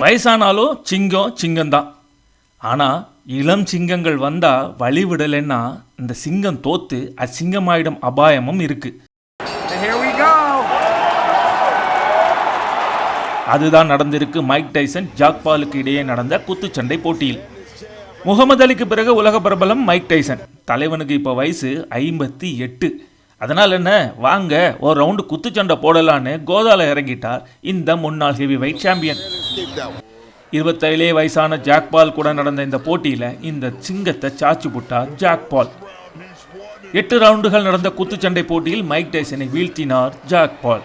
வயசானாலும் சிங்கம் சிங்கம்தான். ஆனால் இளம் சிங்கங்கள் வந்தால் வழி விடலைன்னா இந்த சிங்கம் தோத்து அசிங்கமாயிடும் அபாயமும் இருக்கு. And here we go. அதுதான் நடந்திருக்கு மைக் டைசன் ஜாக் பாலுக்கு இடையே நடந்த குத்துச்சண்டை போட்டியில். முகமது அலிக்கு பிறகு உலக பிரபலம் மைக் டைசன். தலைவனுக்கு இப்போ வயசு ஐம்பத்தி எட்டு. அதனால் என்ன? வாங்க ஒரு ரவுண்டு குத்துச்சண்டை போடலான்னு கோதால இறங்கிட்டார் இந்த முன்னாள் ஹெவி வெயிட் சாம்பியன் இருபத்தேழே வயசான ஜாக்பால் கூட நடந்த இந்த போட்டியில் இந்த சிங்கத்தை சாச்சு புட்டார் ஜாக் பால். எட்டு ரவுண்டுகள் நடந்த குத்துச்சண்டை போட்டியில் மைக் டைசனை வீழ்த்தினார் ஜாக் பால்.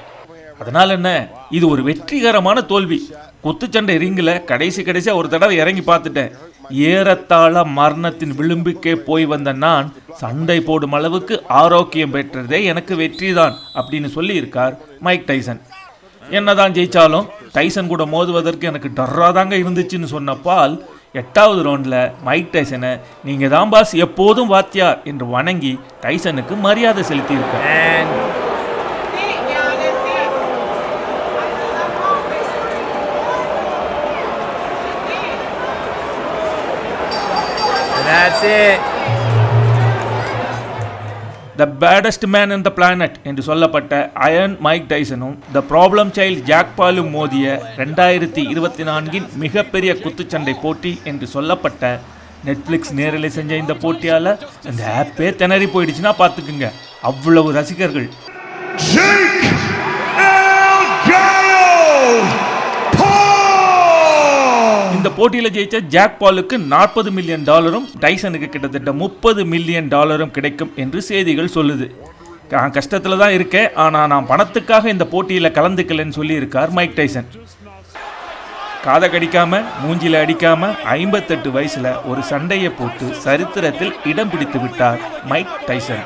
அதனால் என்ன? இது ஒரு வெற்றிகரமான தோல்வி. குத்துச்சண்டை ரிங்கில் கடைசி கடைசியாக ஒரு தடவை இறங்கி பார்த்துட்டேன். ஏறத்தாழ மரணத்தின் விளிம்புக்கே போய் வந்த நான் சண்டை போடும் அளவுக்கு ஆரோக்கியம் பெற்றதே எனக்கு வெற்றி தான் அப்படின்னு சொல்லியிருக்கார் மைக் டைசன். என்னதான் ஜெயிச்சாலும் டைசன் கூட மோதுவதற்கு எனக்கு டர்ராக தாங்க இருந்துச்சுன்னு சொன்ன பால் எட்டாவது ரவுண்டில் மைக் டைசனை நீங்கள் தான் பாஸ் எப்போதும் வாத்தியார் என்று வணங்கி டைசனுக்கு மரியாதை செலுத்தியிருக்கேன் that's it. The baddest man in the planet என்று சொல்லப்பட்ட அயன் மைக் டைசனும் த ப்ராப்ளம் சைல்ட் ஜாக் பாலும் மோதிய ரெண்டாயிரத்தி இருபத்தி நான்கின் மிகப்பெரிய குத்துச்சண்டை போட்டி என்று சொல்லப்பட்ட நெட்ஃப்ளிக்ஸ் நேரலை செஞ்ச இந்த போட்டியால் இந்த ஆப்பே திணறி போயிடுச்சுன்னா பார்த்துக்குங்க. அவ்வளவு ரசிகர்கள். போட்டியில் ஜெயிச்ச ஜாக் பாலுக்கு நாற்பது மில்லியன் டாலரும் டைசனுக்கு கிட்டத்தட்ட முப்பது மில்லியன் டாலரும் கிடைக்கும் என்று செய்திகள் சொல்லுது. நான் கஷ்டத்தில் தான் இருக்கேன் ஆனால் நான் பணத்துக்காக இந்த போட்டியில் கலந்துக்கலன்னு சொல்லியிருக்கார் மைக் டைசன். காதை கடிக்காமல் மூஞ்சில அடிக்காமல் ஐம்பத்தெட்டு வயசில் ஒரு சண்டையை போட்டு சரித்திரத்தில் இடம் பிடித்து விட்டார் மைக் டைசன்.